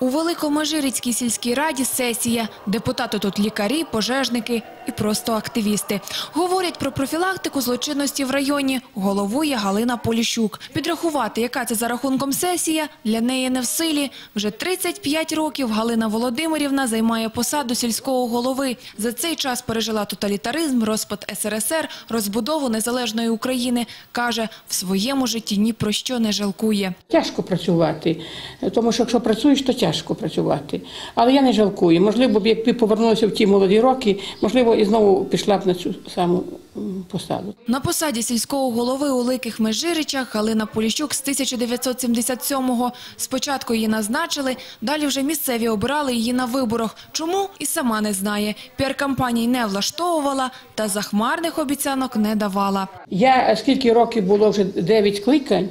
У Великомежирицькій сільській раді сесія. Депутати тут лікарі, пожежники і просто активісти. Говорять про профілактику злочинності в районі. Головує Галина Поліщук. Підрахувати, яка це за рахунком сесія, для неї не в силі. Вже 35 років Галина Володимирівна займає посаду сільського голови. За цей час пережила тоталітаризм, розпад СРСР, розбудову незалежної України. Каже, в своєму житті ні про що не жалкує. Тяжко працювати, тому що якщо працюєш, то тяжко працювати. Але я не жалкую. Можливо, якби повернулася в ті молоді роки, можливо, і знову пішла б на цю саму посаду. На посаді сільського голови у Ликих Межиричах Галина Поліщук з 1977-го. Спочатку її назначили, далі вже місцеві обирали її на виборах. Чому? І сама не знає. Піар-кампаній не влаштовувала та захмарних обіцянок не давала. Я скільки років було вже 9 кликань,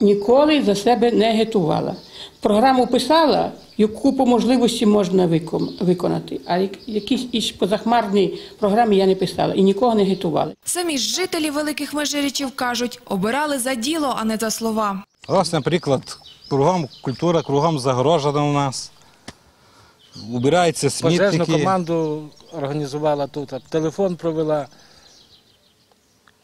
ніколи за себе не агітувала. Програму писала, яку по можливості можна виконати. А як- якісь із позахмарні програми я не писала і нікого не агітувала. Самі ж жителі Великих Межиричів кажуть, обирали за діло, а не за слова. Ось, наприклад, кругом культура, кругом загорожена у нас. Убираються Пожежну команду організувала тут, телефон провела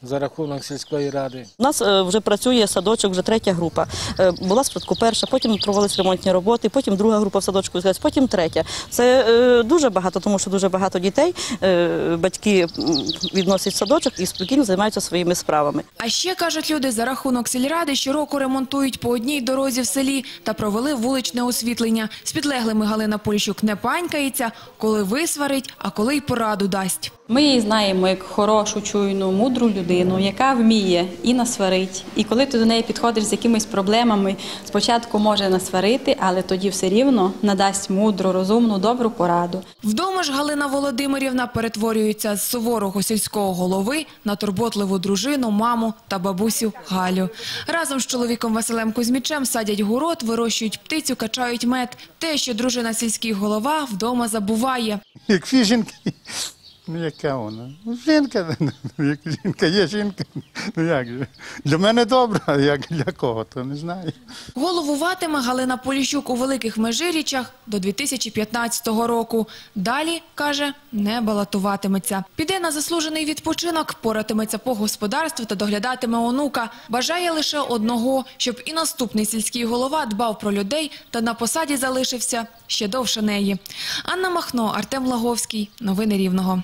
за рахунок сільської ради. У нас е, вже працює садочок, вже третя група. Е, Була спочатку перша, потім проводились ремонтні роботи, потім друга група в садочку, потім третя. Це е, дуже багато, тому що дуже багато дітей, батьки відносять садочок і спокійно займаються своїми справами. А ще, кажуть люди, за рахунок сільради щороку ремонтують по одній дорозі в селі та провели вуличне освітлення. З підлеглими Галина Поліщук не панькається, коли висварить, а коли й пораду дасть. Ми її знаємо як хорошу, чуйну, мудру людину, яка вміє і насварить. І коли ти до неї підходиш з якимись проблемами, спочатку може насварити, але тоді все рівно надасть мудру, розумну, добру пораду. Вдома ж Галина Володимирівна перетворюється з суворого сільського голови на турботливу дружину, маму та бабусю Галю. Разом з чоловіком Василем Кузьмічем садять город, вирощують птицю, качають мед. Те, що дружина сільський голова вдома забуває. Як всі жінки. Ну, яка вона? Ну, жінка, ну, як жінка, є жінка. Ну як же? Для мене добре, а як для кого, то не знаю. Головуватиме Галина Поліщук у Великих Межирічах до 2015 року. Далі, каже, не балотуватиметься. Піде на заслужений відпочинок, поратиметься по господарству та доглядатиме онука. Бажає лише одного, щоб і наступний сільський голова дбав про людей та на посаді залишився ще довше неї. Анна Махно, Артем Лаговський. Новини Рівного.